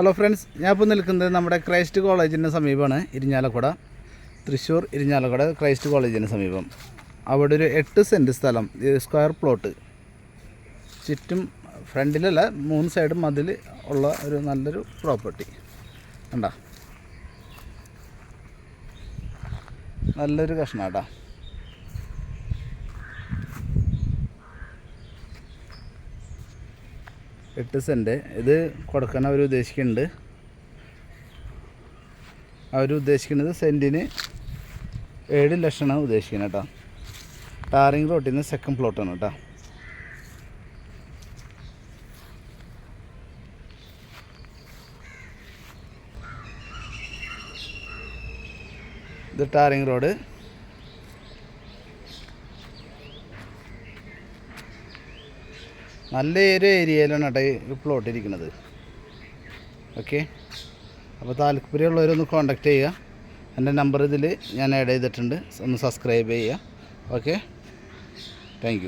Hello friends ഞാൻ ഇപ്പോൾ നിൽക്കുന്നത് നമ്മുടെ ക്രൈസ്റ്റ് കോളേജിന്റെ സമീപമാണ് ഇരിഞ്ഞാലക്കുട. തൃശ്ശൂർ ഇരിഞ്ഞാലക്കുട ക്രൈസ്റ്റ് കോളേജിന് സമീപം. അവിടെ ഒരു എട്ട് സെന്റ് സ്ഥലം സ്ക്വയർ പ്ലോട്ട് ചുറ്റും ഫ്രണ്ടിലല്ല മൂന്ന് സൈഡും മതിൽ ഉള്ള ഒരു നല്ലൊരു പ്രോപ്പർട്ടി കണ്ടാ? നല്ലൊരു കഷ്ണാട്ടാ. എട്ട് സെന്റ് ഇത് കൊടുക്കാൻ അവർ ഉദ്ദേശിക്കുന്നുണ്ട്. അവർ ഉദ്ദേശിക്കുന്നത് സെന്റിന് ഏഴ് ലക്ഷമാണ് ഉദ്ദേശിക്കുന്നത് കേട്ടോ. ടാറിങ് റോട്ടിൽ നിന്ന് സെക്കൻഡ് പ്ലോട്ടാണ് കേട്ടോ. ഇത് ടാറിങ് റോഡ് നല്ല ഒരു ഏരിയയിലാണ് കേട്ടോ ഈ പ്ലോട്ട് ഓക്കെ അപ്പോൾ താല്പര്യമുള്ളവരൊന്ന് കോണ്ടാക്ട് ചെയ്യുക. എന്റെ നമ്പർ ഇതിൽ ഞാൻ ആഡ് ചെയ്തിട്ടുണ്ട്. ഒന്ന് സബ്സ്ക്രൈബ് ചെയ്യുക. Okay thank